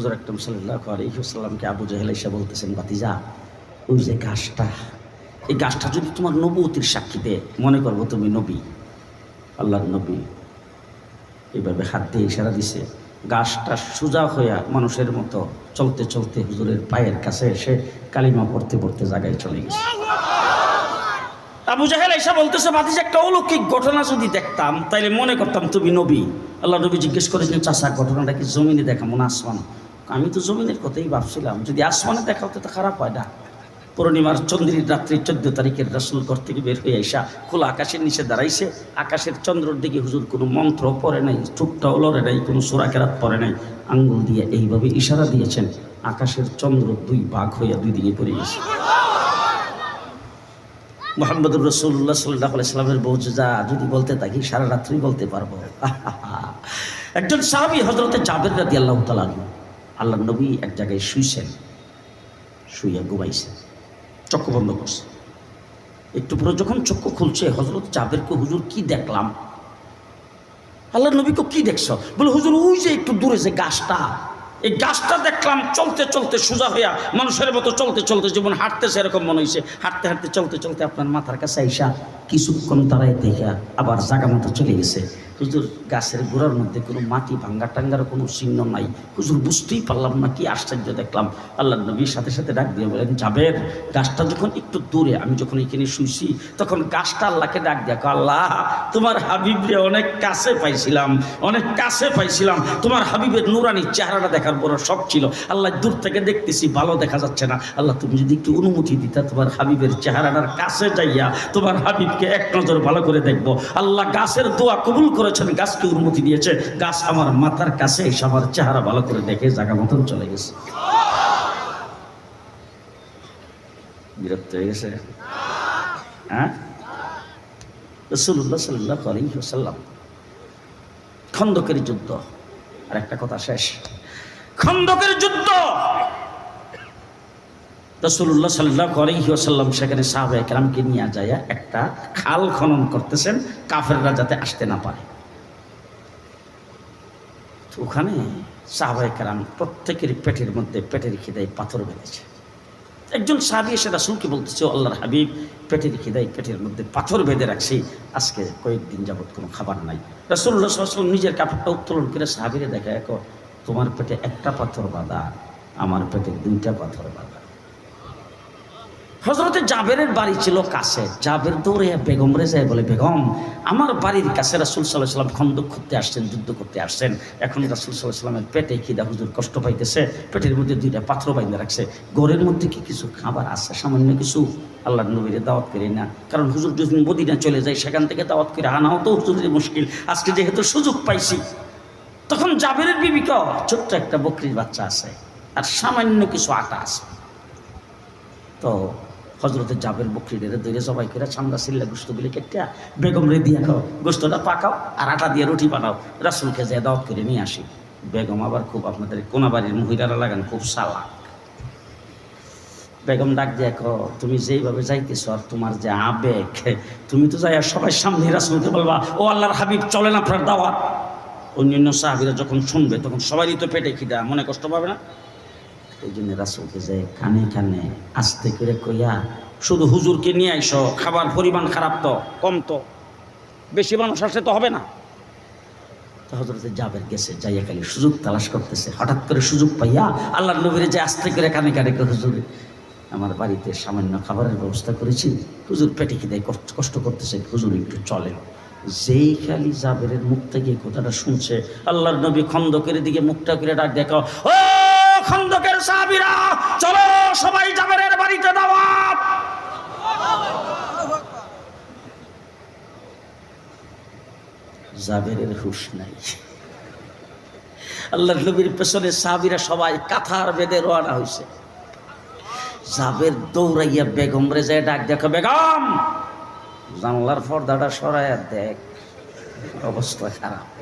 হুজুর আকরম আবু জাহেল এসে বলতেছেন ওই যে গাছটা, এই গাছটা যদি তোমার সাক্ষী দেয় মনে করব তুমি নবী, আল্লাহর নবী। হাত দিয়ে ইশারা দিছে। গাছটা সোজা হইয়া মানুষের মতো চলতে চলতে হুজুরের পায়ের কাছে এসে কালিমা পড়তে পড়তে জায়গায় চলে গেছে। আবু জাহেল এসে বলতেছে বাতিজ একটা অলৌকিক ঘটনা যদি দেখতাম, তাইলে মনে করতাম তুমি নবী। আল্লাহ নবী জিজ্ঞেস করেছেন চাষা ঘটনাটা কি জমিনে দেখা মনে আসমান আমি তো জমিনের কথাই ভাবছিলাম। যদি আসমানে দেখা হতো তো খারাপ হয় না। পূর্ণিমার চন্দ্রীর রাত্রি চোদ্দ তারিখের রাসুল ঘর থেকে বের হয়ে আসা খোলা আকাশের নিচে দাঁড়াইছে। আকাশের চন্দ্রর দিকে হুজুর কোনো মন্ত্র পড়ে নাই, চুপটাও লড়ে নাই, কোনো সোরা কেরাত পড়ে নাই। আঙ্গুল দিয়ে এইভাবে ইশারা দিয়েছেন, আকাশের চন্দ্র দুই ভাগ হইয়া দুই দিকে পড়ে গেছে। মোহাম্মদুর রসুল্লাহ সাল্লাহ সাল্লামের বৌজা যদি বলতে থাকি, সারা রাত্রি বলতে পারব। একজন সাহাবি হজরতে জাবের রাদি আল্লাহ তালানু আল্লাহ নবী এক জায়গায় শুইছেন, শুইয়া ঘুমাইছেন, চক্ষু বন্ধ করছে। একটু পরে যখন চক্ষু খুলছে হজরত চাঁদেরকে হুজুর কি দেখলাম? আল্লাহ নবীকে কি দেখছ? বলে, হুজুর, ওই যে একটু দূরে যে গাছটা, এই গাছটা দেখলাম চলতে চলতে সোজা হইয়া, মানুষের মতো চলতে চলতে যেমন হাঁটতেছে, এরকম মনে হয়েছে হাঁটতে হাঁটতে, চলতে চলতে আপনার মাথার কাছে আইসা কিছুক্ষণ তারাই দেখা আবার জাগা মতো চলে গেছে। হুজুর, গাছের গোড়ার মধ্যে কোনো মাটি ভাঙ্গা টাঙ্গার কোনো চিহ্ন নাই। হুজুর, বুঝতেই পারলাম না, কি আশ্চর্য দেখলাম। আল্লাহ নবীর সাথে সাথে ডাক দিয়ে বলেন যাবেন গাছটা যখন একটু দূরে, আমি যখন এখানে শুইছি, তখন গাছটা আল্লাহকে ডাক দেখো আল্লাহ, তোমার হাবিবরে অনেক কাছে পাইছিলাম, অনেক কাছে পাইছিলাম। তোমার হাবিবের নুরানি চেহারাটা দেখার বড় শখ ছিল। আল্লাহ দূর থেকে দেখতেছি, ভালো দেখা যাচ্ছে না। আল্লাহ, তুমি যদি একটু অনুমতি দিতা, তোমার হাবিবের চেহারাটার কাছে যাইয়া তোমার হাবিবকে এক নজর ভালো করে দেখব। আল্লাহ গাছের দোয়া কবুল করেছেন, গাছকে অনুমতি দিয়েছে। গাছ আমার মাথার কাছে এসে আমার চেহারা ভালো করে দেখে জায়গা মতন চলে গেছে। বিরক্ত হয়ে গেছে? হ্যাঁ? খন্দকের যুদ্ধ। আর একটা কথা শেষ। খন্দকের যুদ্ধ! রসুল্লাহ সাল্লাহ আলহিহাসাল্লাম সেখানে সাহাবে একরামকে নিয়ে যায় একটা খাল খনন করতেছেন, কাফেররা যাতে আসতে না পারে। ওখানে সাহাবাই কারাম প্রত্যেকের পেটের মধ্যে পেটের খিদায় পাথর বেঁধেছে। একজন সাহাবি এসে রাসুলকে বলতেছে আল্লাহর হাবিব, পেটের খিদায় পেটের মধ্যে পাথর বেঁধে রাখছি, আজকে কয়েকদিন যাবৎ কোনো খাবার নাই। রাসুল্লাহ সাল্লাম নিজের কাপড়টা উত্তোলন করে সাহাবিরে দেখা এক তোমার পেটে একটা পাথর বাঁধা, আমার পেটে দুইটা পাথর বাঁধা। হজরতে জাবেরের বাড়ি ছিল কাছে। জাবের দৌড়ে বেগম রে যায় বলে, বেগম, আমার বাড়ির কাছে রাসুল সাল্লাহ সাল্লাম করতে আসছেন, যুদ্ধ করতে আসছেন। এখন রাসুল সাল্লাহ সাল্লামের পেটে খিদা, হুজুর কষ্ট পাইতেছে। পেটের মধ্যে দুইটা পাথর বাইন্দে রাখছে। ঘরের মধ্যে কি কিছু খাবার আছে? সামান্য কিছু? আল্লাহ নবীরে দাওয়াত করি না। কারণ হুজুর যদি মদিনা চলে যায়, সেখান থেকে দাওয়াত করে আনাও তো হুজুরের মুশকিল। আজকে যেহেতু সুযোগ পাইছি, তখন জাবেরের বিবিকা ছোট্ট একটা বকরির বাচ্চা আছে। আর সামান্য কিছু আটা আছে। তো হজরতে জাবের বকরিদের ধরে সবাই করে চামড়া সিল্লা গোস্তগুলি কেটে বেগম রে দিয়ে খাও গোস্তটা পাকাও আর আটা দিয়ে রুটি বানাও, রাসুলকে যে দাওয়াত করে নিয়ে আসি। বেগম আবার খুব আপনাদের কোনাবাড়ির মহিলারা লাগান, খুব সালা বেগম ডাক দিয়ে তুমি যেইভাবে যাইতেছ আর তোমার যে আবেগ, তুমি তো যাই আর সবাই সামনে রাসুলকে বলবা, ও আল্লাহর হাবিব চলে চলেন আপনার দাওয়াত। অন্যান্য সাহাবিরা যখন শুনবে, তখন সবারই তো পেটে খিদা, মনে কষ্ট পাবে না? এই জন্য রাসুলকে যে কানে কানে আস্তে করে কইয়া শুধু হুজুরকে নিয়ে আইসো, খাবার পরিমাণ খারাপ তো, কম তো, বেশি মানুষ আসলে তো হবে না। তো হজরতে জাবের গেছে যাইয়া খালি সুযোগ তালাশ করতেছে। হঠাৎ করে সুযোগ পাইয়া আল্লাহ নবীরে যে আস্তে করে কানে কানে হুজুরে, আমার বাড়িতে সামান্য খাবারের ব্যবস্থা করেছি। হুজুর পেটে খিদায় কষ্ট- করতেছে। হুজুর একটু চলে যেই খালি জাবেরের মুখ থেকে কথাটা শুনছে, আল্লাহর নবী খন্দকের দিকে মুখটা করে ডাক দেখো ও খন্দকের সাহাবীরা, চলো সবাই জাবেরের বাড়িতে দাওয়াত। জাবেরের হুশ নাই। আল্লাহ নবীর পেছনে সাহাবীরা সবাই কাথার বেদে রওনা হয়েছে জাবের দৌড়াইয়া বেগম রে যায় ডাক, দেখো বেগম, জানলার পর্দাটা সরাইয়া দেখ, অবস্থা খারাপ।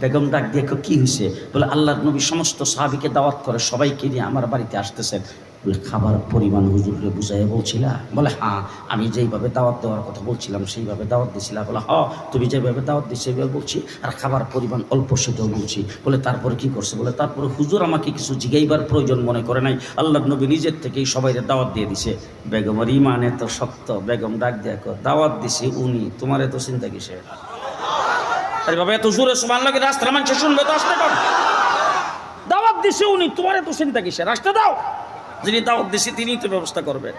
বেগম ডাক দিয়ে কো, হয়েছে? বলে আল্লাহর নবী সমস্ত সাহাবিকে দাওয়াত করে সবাইকে নিয়ে আমার বাড়িতে আসতেছেন। বলে খাবার পরিমাণ হুজুরকে বুঝাই বলছিলা? বলে হ্যাঁ আমি যেইভাবে দাওয়াত দেওয়ার কথা বলছিলাম সেইভাবে দাওয়াত দিছিলাম বলে হ তুমি যেভাবে দাওয়াত দিচ্ছি সেইভাবে বলছি আর খাবার পরিমাণ অল্প সেটাও বলছি। বলে তারপরে কি করছে? বলে তারপরে হুজুর আমাকে কিছু জিগাইবার প্রয়োজন মনে করে নাই। আল্লাহ নবী নিজের থেকেই সবাই দাওয়াত দিয়ে দিছে। বেগমের ইমান এত শক্ত বেগম ডাক দেখো দাওয়াত দিছে উনি তোমার এত চিন্তা কিসে আরে এত জোরে সমান লাগে রাস্তার মানুষ শুনবে তো আসতে কর দাওয়াত দিছে উনি, তোমার এত চিন্তা কিসে রাস্তা দাও। যিনি দাওয়াত দিছে, তিনিই তো ব্যবস্থা করবেন।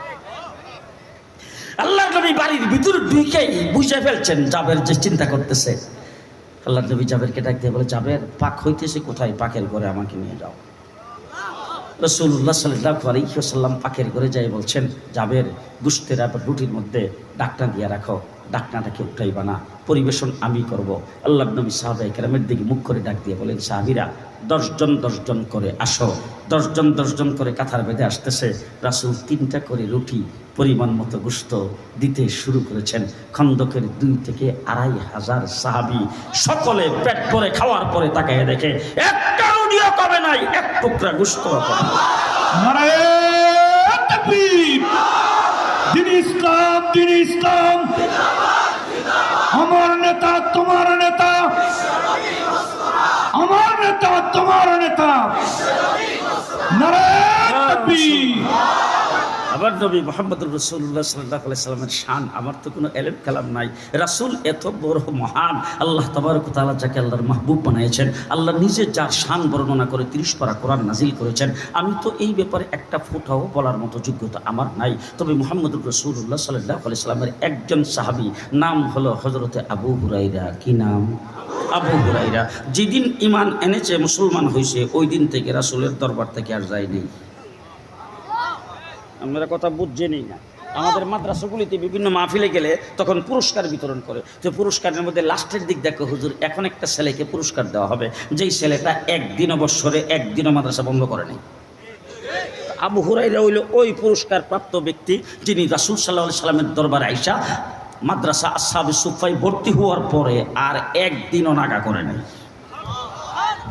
আল্লাহ নবী বাড়ির ভিতরে ঢুকেই বুঝে ফেলছেন, জাবের যে চিন্তা করতেছে। আল্লাহ নবী জাবেরকে ডাক দিয়ে বলে, জাবের, পাক হইতেছে কোথায়? পাকের ঘরে আমাকে নিয়ে যাও। রসুল্লাহ সাল্লাহ আলাইসাল্লাম পাকের ঘরে যাই বলছেন, জাবের গুস্তের আবার রুটির মধ্যে ডাকনা দিয়ে রাখো। ডাকনাটাকে উঠাইবা না। পরিবেশন আমি করব। আল্লাহ নবী সাহাবাই কেরামের দিকে মুখ করে ডাক দিয়ে বলেন, সাহাবিরা, দশজন দশজন করে আসো। দশজন দশজন করে কাঁথার বেঁধে আসতেছে। রাসুল তিনটা করে রুটি পরিমাণ মতো গুস্ত দিতে শুরু করেছেন। খন্দকের দুই থেকে আড়াই হাজার সাহাবি সকলে পেট ভরে খাওয়ার পরে তাকে দেখে একটা রুটিও কবে নাই, এক টুকরা গুস্ত ইসলাম ইসলাম। আমার নেতা তোমার নেতা। আমার নেতা তোমার নেতা। নারায়ণ আবার নবী মোহাম্মদ রসুল্লাহ সাল্লাহ সাল্লামের শান, আমার তো কোনো এলেম কালাম নাই। রাসুল এত বড় মহান, আল্লাহ তবরক তালা যাকে আল্লাহর মাহবুব বানিয়েছেন, আল্লাহ নিজে যার শান বর্ণনা করে তিরিশ পারা কোরআন নাজিল করেছেন। আমি তো এই ব্যাপারে একটা ফোটাও বলার মতো যোগ্যতা আমার নাই। তবে মোহাম্মদ রসুল্লাহ সাল্লাহ সাল্লামের একজন সাহাবি, নাম হলো হজরতে আবু হুরাইরা কি নাম? আবু হুরাইরা যেদিন ইমান এনেছে, মুসলমান হয়েছে ওই দিন থেকে রাসুলের দরবার থেকে আর যায়নি। আপনারা কথা বুঝছেনই না। আমাদের মাদ্রাসাগুলিতে বিভিন্ন মাহফিলে গেলে তখন পুরস্কার বিতরণ করে। তো পুরস্কারের মধ্যে লাস্টের দিক দেখো, হুজুর, এখন একটা ছেলেকে পুরস্কার দেওয়া হবে। যেই ছেলেটা একদিন অবসরে একদিনও মাদ্রাসা বন্ধ করেনি আবু হুরাইরা হইল ওই পুরস্কার প্রাপ্ত ব্যক্তি, যিনি রাসুল সাল্লাহ সাল্লামের দরবার আইসা মাদ্রাসা আসাবি সুফাই ভর্তি হওয়ার পরে আর একদিনও নাগা করে নাই।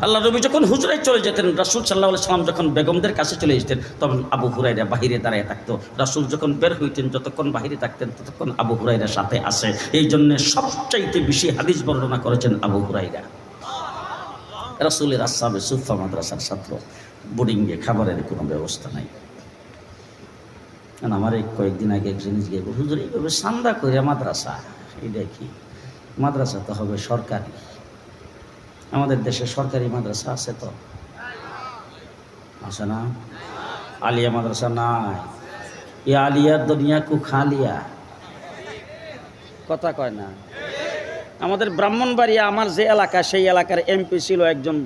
আল্লাহ নবী যখন হুজরায় চলে যেতেন, রাসুল সাল্লাহ সাল্লাম যখন বেগমদের কাছে চলে যেতেন তখন আবু হুরাইরা বাহিরে দাঁড়িয়ে থাকতো। রাসুল যখন বের হইতেন, যতক্ষণ বাহিরে থাকতেন, ততক্ষণ আবু হুরাইরা সাথে আসে এই জন্যে সবচাইতে বেশি হাদিস বর্ণনা করেছেন আবু হুরাইরা রাসুলের আসাবে সুফা মাদ্রাসার ছাত্র, বোর্ডিংয়ে খাবারের কোনো ব্যবস্থা নাই। কারণ আমার কয়েকদিন আগে এক জিনিস গিয়ে হুজুর, এইভাবে সান্দা করে মাদ্রাসা এটা কি? মাদ্রাসা তো হবে সরকারি। আমাদের দেশে সরকারি মাদ্রাসা আছে তো? আছে না? আলিয়া মাদ্রাসা নাই। এ আলিয়া দুনিয়া কু খালিয়া। কথা কয় না। আমাদের ব্রাহ্মণবাড়িয়া, আমার যে এলাকা, সেই এলাকার এমপি ছিল একজন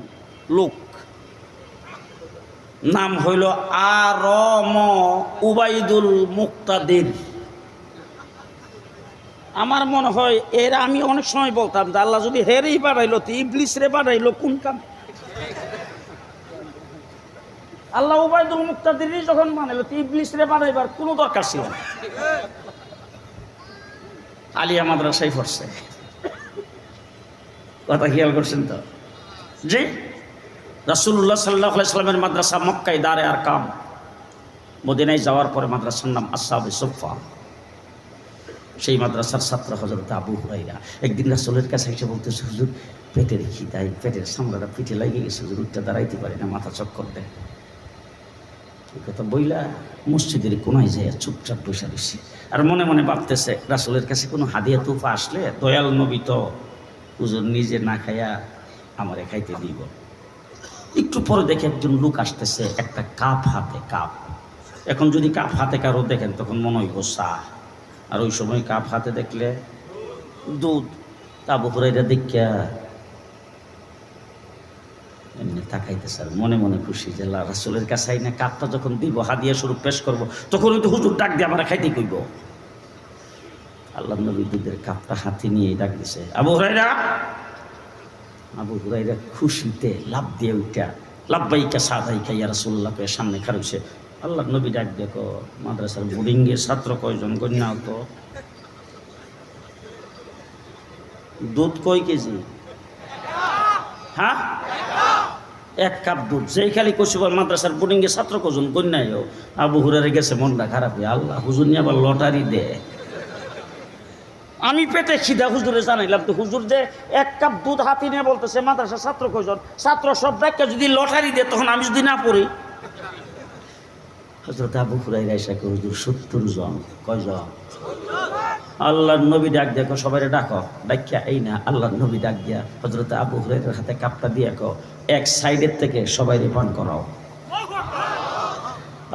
লোক। নাম হইল আর ম উবাইদুল মুক্তাদির। আমার মনে হয় এর আমি অনেক সময় বলতাম যে আল্লাহ যদি হেরেই বাড়াইলো, তো ইবলিস রে বাড়াইলো কোন কাম? আল্লাহ উবাইদুল মুক্তাদির যখন বানাইলো তো ইবলিস রে বাড়াইবার কোনো দরকার ছিল না। আলিয়া মাদ্রাসায় পড়ছে। কথা খেয়াল করছেন তো? জি? রাসুল্লাহ সাল্লাহ সাল্লামের মাদ্রাসা মক্কায় দাঁড়ে আর কাম। মদিনায় যাওয়ার পরে মাদ্রাসার নাম আসাবে সোফা সেই মাদ্রাসার ছাত্র হজরত আবু হুরাইরা। একদিন রাসুলের কাছে এসে বলতেছে, হুজুর, পেটের খিদাই পেটের সামলাটা পিঠে লাগিয়ে গেছে, হুজুর, উঠতে দাঁড়াইতে পারে না, মাথা চক্কর দেয়। কথা বইলা মসজিদের কোনায় যায় চুপচাপ বসে রয়েছে আর মনে মনে ভাবতেছে, রাসুলের কাছে কোনো হাদিয়া তুফা আসলে? দয়াল নবী তো, হুজুর, নিজে না খাইয়া আমারে খাইতে দিব। একটু পরে দেখে একজন লোক আসতেছে, একটা কাপ হাতে, কাপ। এখন যদি কাপ হাতে কারও দেখেন, তখন মনে হইব চা আর ওই সময় কাপ হাতে দেখলে দুধ আবু হুরাইরা দেখিয়া এমনি তাকাইতে স্যার, মনে মনে খুশি যে রাসুলের কাছে আইনা কাপটা যখন দিব, হাদিয়া স্বরূপ পেশ করব, তখন ওই তো হুজুর ডাক দিয়ে আমরা খাইতে কইব। আল্লাহ নবী দুধের কাপটা হাতে নিয়ে ডাক দিছে, আবু হুরাইরা আবু হুরাইরা খুশিতে লাভ দিয়ে উঠা লাভবাইকা সাদাইকা ইয়া রাসুল্লাহকে সামনে খারুছে আল্লাহ নবী ডাক দেখো, মাদ্রাসার বোর্ডিংয়ে ছাত্র কয়জন কন্যা তো দুধ কয় কেজি? হ্যাঁ? এক কাপ দুধ। যেই খালি কচুবার মাদ্রাসার বোর্ডিংয়ে ছাত্র কজন কন্যায় আবু হুরারে গেছে, মনটা খারাপ আল্লাহ হুজুর নিয়ে আবার লটারি দে। আমি পেটে খিদা, হুজুরে জানাইলাম তো, হুজুর যে এক কাপ দুধ হাতি নিয়ে বলতেছে, মাদ্রাসার ছাত্র কয়জন? ছাত্র সব ব্যাগকে যদি লটারি দে, তখন আমি যদি না পড়ি। হজরত আবু হুরাই রাইসাকে হুজুর, সত্তর জন, কয়জন? আল্লাহর নবী ডাক দেখো সবাই ডাকো, ডাকিয়া এই না, আল্লাহর নবী ডাক দিয়া হজরত আবু হুরাইরের হাতে কাপটা দিয়ে কো এক সাইডের থেকে সবাই পান করাও।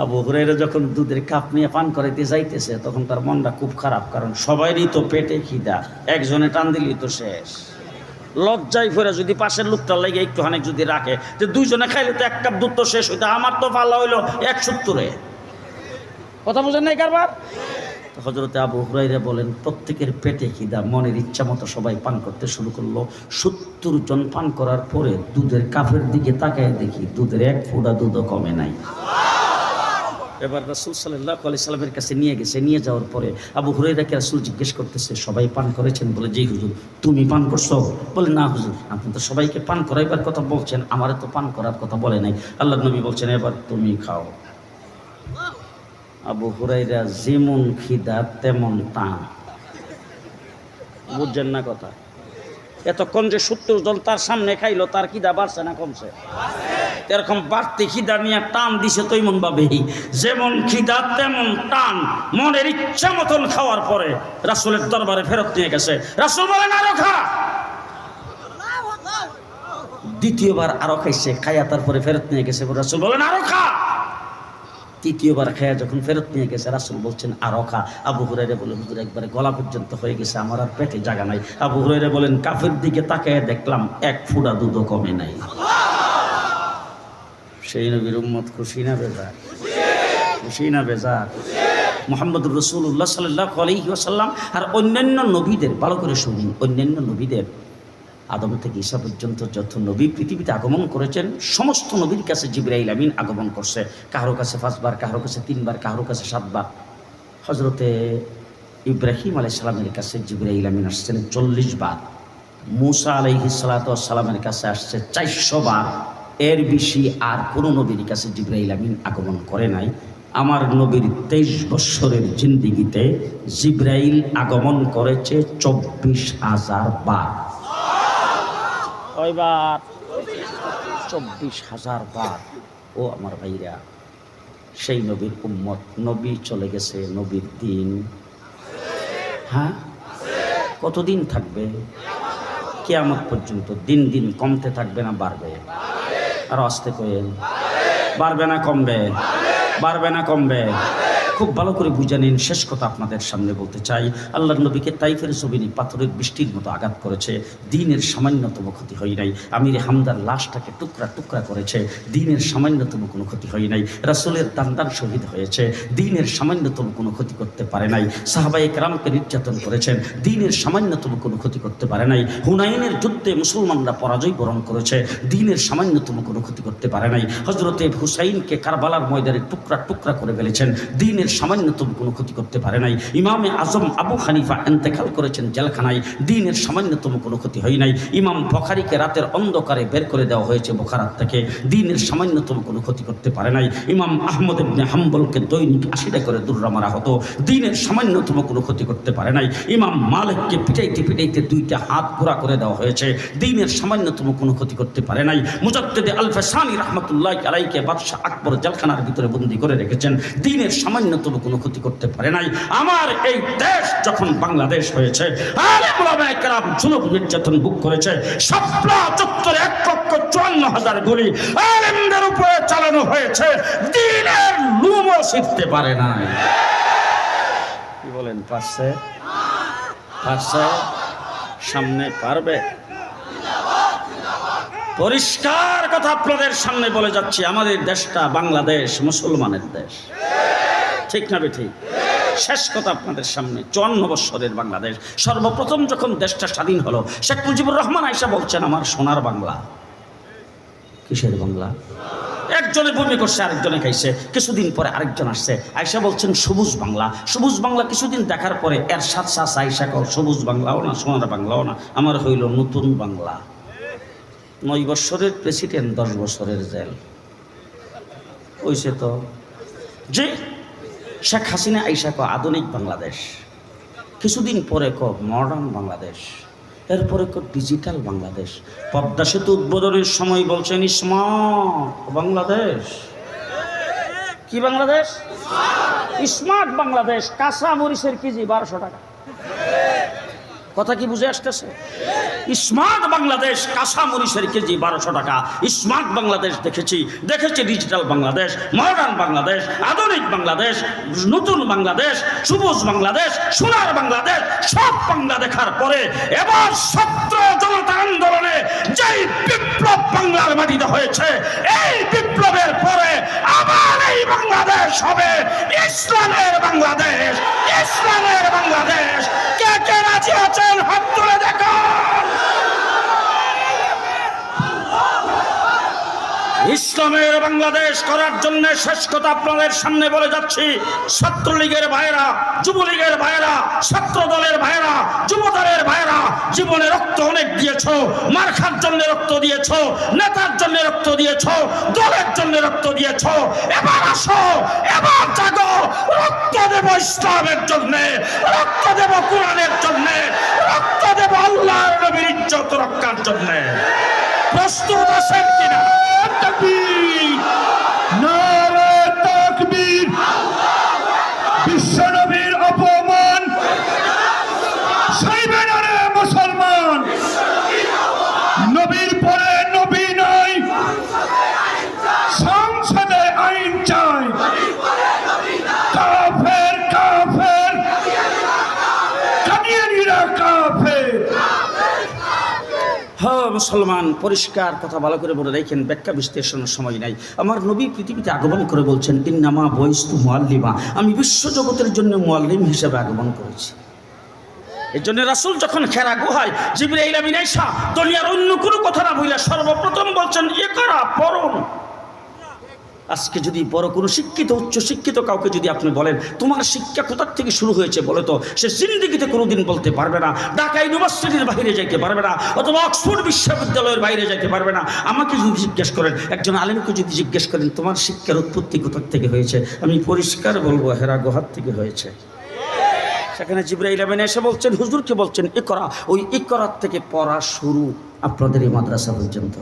আবু হুরাইরা যখন দুধের কাপ নিয়ে পান করাইতে যাইতেছে, তখন তার মনটা খুব খারাপ, কারণ সবাইরই তো পেটে খিদা, একজনে টান দিলি তো শেষ। লজ্জায় ফেরে যদি পাশের লোকটা লেগে একটু হানেক যদি রাখে, যে দুইজনে খাইলে তো এক কাপ দুধ তো শেষ হইতো, আমার তো পাল্লা হইল এক সত্তরে। কথা বুঝেন নাই কারবার? হজরতে আবু হুরাইরা বলেন, প্রত্যেকের পেটে খিদা মনের ইচ্ছা মতো সবাই পান করতে শুরু করল। সত্তর জন পান করার পরে দুধের কাফের দিকে তাকায় দেখি দুধের এক ফোঁটা দুধও কমে নাই। এবার রাসুল সাল্লাহ আলি সাল্লামের কাছে নিয়ে গেছে, নিয়ে যাওয়ার পরে আবু হুরাইরাকে রাসুল জিজ্ঞেস করতেছে, সবাই পান করেছেন? বলে যেই হুজুর। তুমি পান করছ? বলে, না হুজুর, আপনি তো সবাইকে পান করাইবার কথা বলছেন, আমার তো পান করার কথা বলে নাই। আল্লাহ নবী বলছেন, এবার তুমি খাও। আবু হুরাইরা যেমন খিদা, তেমন টান। বুঝছেন না কথা? এতক্ষণ যে সত্তর জন তার সামনে খাইলো, তার খিদা বাড়ছে না কমছে? এরকম বাড়তি খিদা নিয়ে টান দিছে তৈমন ভাবেই যেমন খিদা, তেমন টান। মনের ইচ্ছা মতন খাওয়ার পরে রাসুলের দরবারে ফেরত নিয়ে গেছে। রাসুল বলেন আরও খা! দ্বিতীয়বার আরও খাইছে, খাইয়া তারপরে ফেরত নিয়ে গেছে। রাসুল বলেন আরও খা! তৃতীয়বার খাইয়া যখন ফেরত নিয়ে গেছে, রাসুল বলছেন, আরও খা। আবু হুরাইরে বলে, হুজুর, একবারে গলা পর্যন্ত হয়ে গেছে, আমার আর পেটে জায়গা নাই। আবু হুরাইরে বলেন, কাফের দিকে তাকায় দেখলাম, এক ফুটা দুধও কমে নাই। সেই নবীর উম্মত খুশি না বেজা খুশি না বেজা মোহাম্মদ রসুল্লাহ সাল্লাহ আলহি আসাল্লাম আর অন্যান্য নবীদের, ভালো করে শুনুন, অন্যান্য নবীদের আদম থেকে ঈসা পর্যন্ত যত নবী পৃথিবীতে আগমন করেছেন, সমস্ত নবীর কাছে জিব্রাইল আমিন আগমন করছে। কারও কাছে পাঁচবার, কারও কাছে তিনবার, কারও কাছে সাতবার। হজরতে ইব্রাহিম আলাই সালামের কাছে জিব্রাইল আমিন আসছেন চল্লিশ বার মুসা আলাইহি সালামের কাছে আসছে চারশো বার এর বেশি আর কোনো নবীর কাছে জিব্রাইল আমিন আগমন করে নাই। আমার নবীর তেইশ বৎসরের জিন্দিগিতে জিব্রাইল আগমন করেছে চব্বিশ হাজার বার। কয়বার? চব্বিশ হাজার বার। ও আমার ভাইরা, সেই নবীর উম্মত, নবী চলে গেছে নবীর দিন। হ্যাঁ? কতদিন থাকবে? কেয়ামত পর্যন্ত দিন দিন কমতে থাকবে না, বাড়বে। আর আসতে কয়েন বাড়বে না, কমবে। বাড়বে না, কমবে। খুব ভালো করে বুঝে নিন, শেষ কথা আপনাদের সামনে বলতে চাই। আল্লাহ নবীকে তাইফের জমিনে পাথরের বৃষ্টির মতো আঘাত করেছে। দিনের সামান্যতম ক্ষতি হয় নাই। আমির হামদার লাশটাকে টুকরা টুকরা করেছে। দিনের সামান্যতম কোনো ক্ষতি হয় নাই। রাসুলের দান্দান শহীদ হয়েছে। দিনের সামান্যতম কোনো ক্ষতি করতে পারে নাই। সাহাবাই একরামকে নির্যাতন করেছেন। দিনের সামান্যতম কোনো ক্ষতি করতে পারে নাই। হুনাইনের যুদ্ধে মুসলমানরা পরাজয় বরণ করেছে। দিনের সামান্যতম কোনো ক্ষতি করতে পারে নাই। হজরতে হুসাইনকে কারবালার ময়দানে টুকরা টুকরা করে ফেলেছেন। দিনের সামান্যতম কোনো ক্ষতি করতে পারে নাই। ইমামে আজম আবু হানিফা এন্তেকাল করেছেন জেলখানায়। দিনের সামান্যতম কোনো ক্ষতি হয় নাই। ইমাম বখারিকে রাতের অন্ধকারে বের করে দেওয়া হয়েছে বোখারাত থেকে। দিনের সামান্যতম কোনো ক্ষতি করতে পারে নাই। ইমাম আহমদ ইবনে হাম্বলকে দৈনিক আশিটা করে দুর্রা মারা হতো। দিনের সামান্যতম কোনো ক্ষতি করতে পারে নাই। ইমাম মালিককে পিটাইতে পিটাইতে দুইটা হাত ঘোরা করে দেওয়া হয়েছে। দিনের সামান্যতম কোনো ক্ষতি করতে পারে নাই। মুজাদ্দেদে আলফাসানি রহমতুল্লাহ আলাইকে বাদশাহ আকবর জেলখানার ভিতরে বন্দি করে রেখেছেন। দিনের সামান্যতম কোনো ক্ষতি করতে পারে নাই। আমার এই দেশ যখন বাংলাদেশ হয়েছে জুলুম নির্যাতন বুক করেছে সাপলা চত্বরে এক লক্ষ চুয়ান্ন হাজার গুলি আলেমদের উপরে চালানো হয়েছে, দিনের লুমও শিখতে পারে নাই। কি বলেন, পারছে? পারছে? সামনে পারবে? পরিষ্কার কথা আপনাদের সামনে বলে যাচ্ছি, আমাদের দেশটা বাংলাদেশ, মুসলমানের দেশ। ঠিক না ঠিক শেষ কথা আপনাদের সামনে, চুয়ান্ন বৎসরের বাংলাদেশ। সর্বপ্রথম যখন দেশটা স্বাধীন হলো, শেখ মুজিবুর রহমান আয়সা বলছেন, আমার সোনার বাংলা। কিসের বাংলা? একজনে বমি করছে, আরেকজনে খাইছে। কিছুদিন পরে আরেকজন আসছে আয়সা বলছেন, সবুজ বাংলা। সবুজ বাংলা কিছুদিন দেখার পরে, এর সাত সাত আয়সা কর সবুজ বাংলাও না, সোনার বাংলাও না, আমার হইল নতুন বাংলা। নয় বৎসরের প্রেসিডেন্ট, দশ বছরের জেল। হইছে তো, যে শেখ হাসিনা আইসা ক আধুনিক বাংলাদেশ। কিছুদিন পরে ক মডার্ন বাংলাদেশ। এরপরে ক ডিজিটাল বাংলাদেশ। পদ্মা সেতু উদ্বোধনের সময় বলছেন স্মার্ট বাংলাদেশ। কি বাংলাদেশ? স্মার্ট বাংলাদেশ। কাঁচা মরিচের কেজি বারোশো টাকা। কথা কি বুঝে আসতেছে? স্মার্ট বাংলাদেশ কাঁচা মরিচের কেজি বারোশো টাকা। স্মার্ট বাংলাদেশ দেখেছি। দেখেছি ডিজিটাল বাংলাদেশ মডার্ন বাংলাদেশ, আধুনিক বাংলাদেশ, নতুন বাংলাদেশ, সবুজ বাংলাদেশ, সোনার বাংলাদেশ, সব বাংলা দেখার পরে এবার ছাত্র জনতা আন্দোলনে যেই বিপ্লব বাংলার মাটিতে হয়েছে, এই বিপ্লবের পরে আবার এই বাংলাদেশ হবে। ইসলামের বাংলাদেশ ইসলামের বাংলাদেশ। কে কে রাজি আছেন? হাত তুলে দেখান। ইসলামের বাংলাদেশ করার জন্য শেষ কথা আপনাদের সামনে বলে যাচ্ছি। ছাত্রলীগের ভাইরা যুবলীগের ভাইরা ছাত্র দলের ভাইরা যুব দলের ভাইরা জীবনে রক্ত অনেক দিয়েছ মার্খার জন্য রক্ত দিয়েছ, নেতার জন্য রক্ত দিয়েছ, দলের জন্য রক্ত দিয়েছ। এবার আসো, এবার জাগো, রক্ত দেব ইসলামের জন্য, রক্ত দেব কোরআনের জন্য, রক্ত দেব আল্লাহর নবীর ইজ্জত রক্ষার জন্য। প্রস্তুত আছেন কিনা তাকবীর নারে তাকবীর বিশ্বনবীর অপমান সইবে না রে মুসলমান নবীর পরে নবী নাই সংসদে আইন চাই কাফের কাফের কাদিয়ানিরা কাফের হ্যাঁ মুসলমান, পরিষ্কার কথা ভালো করে বলে রেখেন, ব্যাখ্যা বিশ্লেষণের সময় নাই। আমার নবী পৃথিবীতে আগমন করে বলছেন, ইন্নামা বৈস্তু মোয়াল্লিমা আমি বিশ্বজগতের জন্য মোয়াল্লিম হিসেবে আগমন করেছি। এই জন্য রাসুল যখন খেরা গুহায় জিবরাইল আমিন দুনিয়ার অন্য কোনো কথা না বইলা সর্বপ্রথম বলছেন, এ করা পরম। আজকে যদি বড় কোনো শিক্ষিত, উচ্চ শিক্ষিত কাউকে যদি আপনি বলেন, তোমার শিক্ষা কোথার থেকে শুরু হয়েছে বলে তো? সে জিন্দিগিতে কোনোদিন বলতে পারবে না। ঢাকা ইউনিভার্সিটির বাইরে যাইতে পারবে না, অথবা অক্সফোর্ড বিশ্ববিদ্যালয়ের বাইরে যাইতে পারবে না। আমাকে যদি জিজ্ঞেস করেন, একজন আলেমকে যদি জিজ্ঞেস করেন, তোমার শিক্ষার উৎপত্তি কোথার থেকে হয়েছে? আমি পরিষ্কার বলব, হেরা গোহার থেকে হয়েছে। সেখানে জিব্রাইল আমিন এসে বলছেন, হুজুরকে বলছেন, ইকরা। ওই ইকরার থেকে পড়া শুরু আপনাদের এই মাদ্রাসা পর্যন্ত।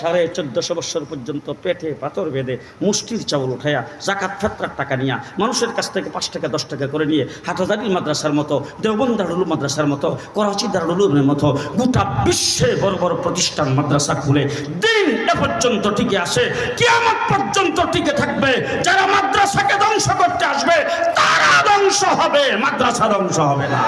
সাড়ে চোদ্দশো বছর পর্যন্ত পেটে পাথর বেঁধে মুষ্টির চাউল উঠাইয়া জাকাত, ফেতরার টাকা নিয়া মানুষের কাছ থেকে পাঁচ টাকা, দশ টাকা করে নিয়ে হাটাদারি মাদ্রাসার মতো, দেওবন্দ দারুল মাদ্রাসার মতো, করাচি দারুলের মতো গোটা বিশ্বে বড় বড় প্রতিষ্ঠান মাদ্রাসা খুলে দিন এ পর্যন্ত টিকে আসে, কিয়ামত পর্যন্ত টিকে থাকবে। যারা মাদ্রাসাকে ধ্বংস করতে আসবে, তারা ধ্বংস হবে, মাদ্রাসা ধ্বংস হবে না।